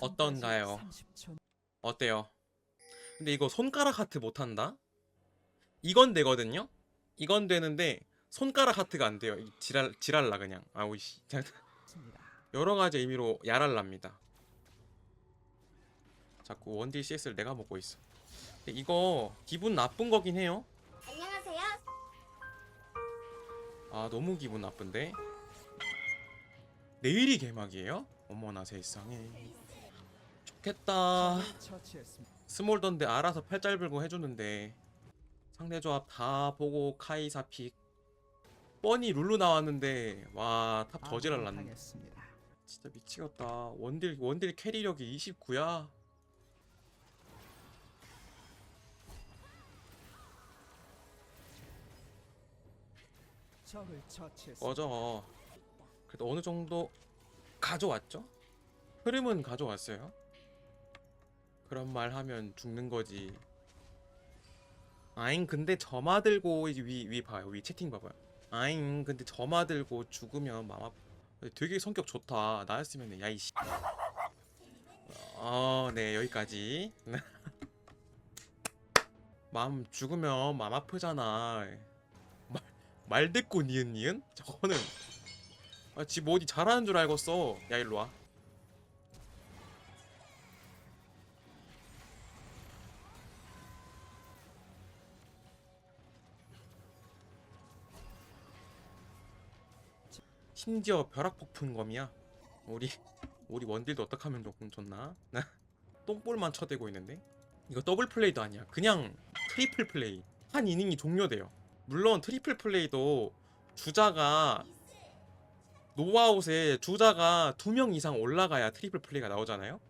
어떤가요? 어때요? 근데 이거 손가락 하트 못한다? 이건 되거든요? 이건 되는데 손가락 하트가 안 돼요. 이 지랄 지랄라 그냥. 아우 씨. 여러 가지 의미로 야랄랍니다. 자꾸 원딜 CS를 내가 먹고 있어. 이거 기분 나쁜 거긴 해요. 안녕하세요. 아 너무 기분 나쁜데. 내일이 개막이에요? 어머나 세상에. 좋겠다. 스몰던데 알아서 팔 짧을고 해주는데 상대 조합 다 보고 카이사 픽. 뻔히 룰루 나왔는데 와 탑 저지랄 났네. 진짜 미치겠다. 원딜 원딜 캐리력이 29야? 꺼져. 그래도 어느 정도 가져왔죠 흐름은 가져왔어요 그런 말 하면 죽는 거지. 아잉 근데 점화 들고 위위 봐요 위 채팅 봐봐요. 아잉 근데 점화 들고 죽으면 아파. 되게 성격 좋다. 나였으면 야이 씨. 어네 여기까지. 마음 죽으면 마음 아프잖아. 말, 말 듣고 니은 니은? 저거는 아, 지뭐 어디 잘하는 줄 알겠어. 야 일로 와. 심지어 벼락 폭풍검이야. 우리 우리 원딜도 어떻게 하면 조금 좋나? 똥볼만 쳐대고 있는데 이거 더블 플레이도 아니야. 그냥 트리플 플레이. 한 이닝이 종료돼요. 물론 트리플 플레이도 주자가 노아웃에 주자가 두 명 이상 올라가야 트리플 플레이가 나오잖아요.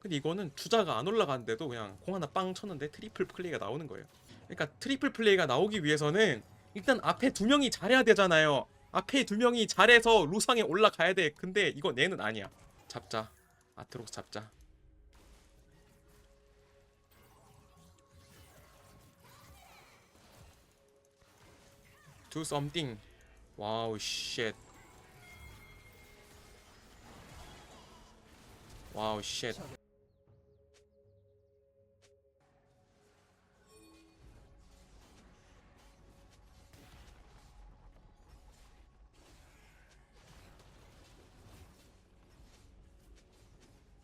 근데 이거는 주자가 안 올라가는데도 그냥 공 하나 빵 쳤는데 트리플 플레이가 나오는 거예요. 그러니까 트리플 플레이가 나오기 위해서는 일단 앞에 두 명이 잘해야 되잖아요. 앞에 두 명이 잘해서 루상에 올라가야 돼. 근데 이거 내는 아니야. 잡자. 아트록스 잡자. Do something. 와우 쉣. 와우 쉣.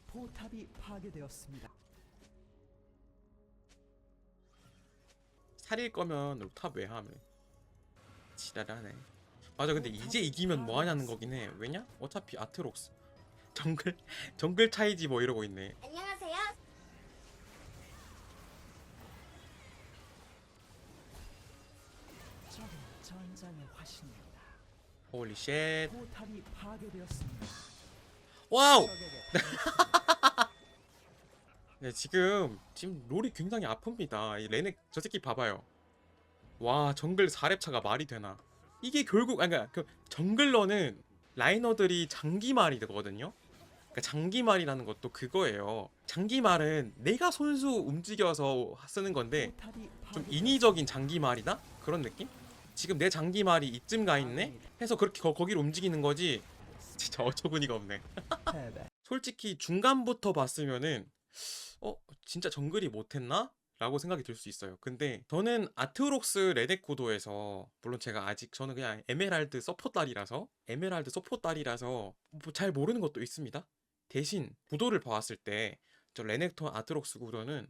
포탑이 파괴되었습니다. 살일 거면 탑 왜 하면 지랄하네. 맞아 근데 이제 이기면 뭐 하냐는 거긴 해. 왜냐? 어차피 아트록스 정글 정글 차이지 뭐 이러고 있네. 안녕하세요. 적은 전장의 화신입니다. 홀리 쉣. 포탑이 파괴되었습니다. 와우. 네 지금 지금 롤이 굉장히 아픕니다. 이 레넥 저 새끼 봐봐요. 와 정글 4렙 차가 말이 되나? 이게 결국 아니 그러니까 그 정글러는 라이너들이 장기 말이거든요. 그러니까 장기말이라는 것도 그거예요. 장기말은 내가 손수 움직여서 쓰는 건데 포탑이 좀. 인위적인 장기말이다 그런 느낌? 지금 내 장기말이 이쯤 가 있네 해서 그렇게 거, 거기로 움직이는 거지. 진짜 어처구니가 없네. 패배. 솔직히 중간부터 봤으면은 어 진짜 정글이 못했나? 라고 생각이 들 수 있어요. 근데 저는 아트록스 레덱 구도에서 물론 제가 아직 저는 그냥 에메랄드 서포 딸이라서 에메랄드 서포 딸이라서 뭐 잘 모르는 것도 있습니다. 대신 구도를 봐왔을 때 저 레넥톤 아트록스 구도는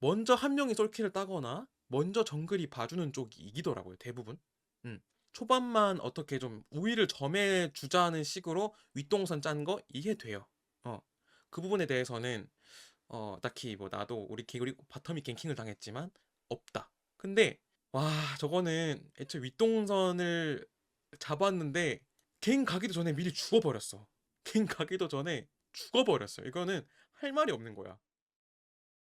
먼저 한 명이 솔킬을 따거나 먼저 정글이 봐주는 쪽이 이기더라고요. 대부분. 음. 초반만 어떻게 좀 우위를 점해 주자는 식으로 윗동선 짠 거 이해돼요. 어. 그 부분에 대해서는 어 딱히 뭐 나도 우리 기- 우리 바텀이 갱킹을 당했지만 없다. 근데 와 저거는 애초에 윗동선을 잡았는데 갱 가기도 전에 미리 죽어버렸어. 갱 가기도 전에 죽어버렸어. 이거는 할 말이 없는 거야.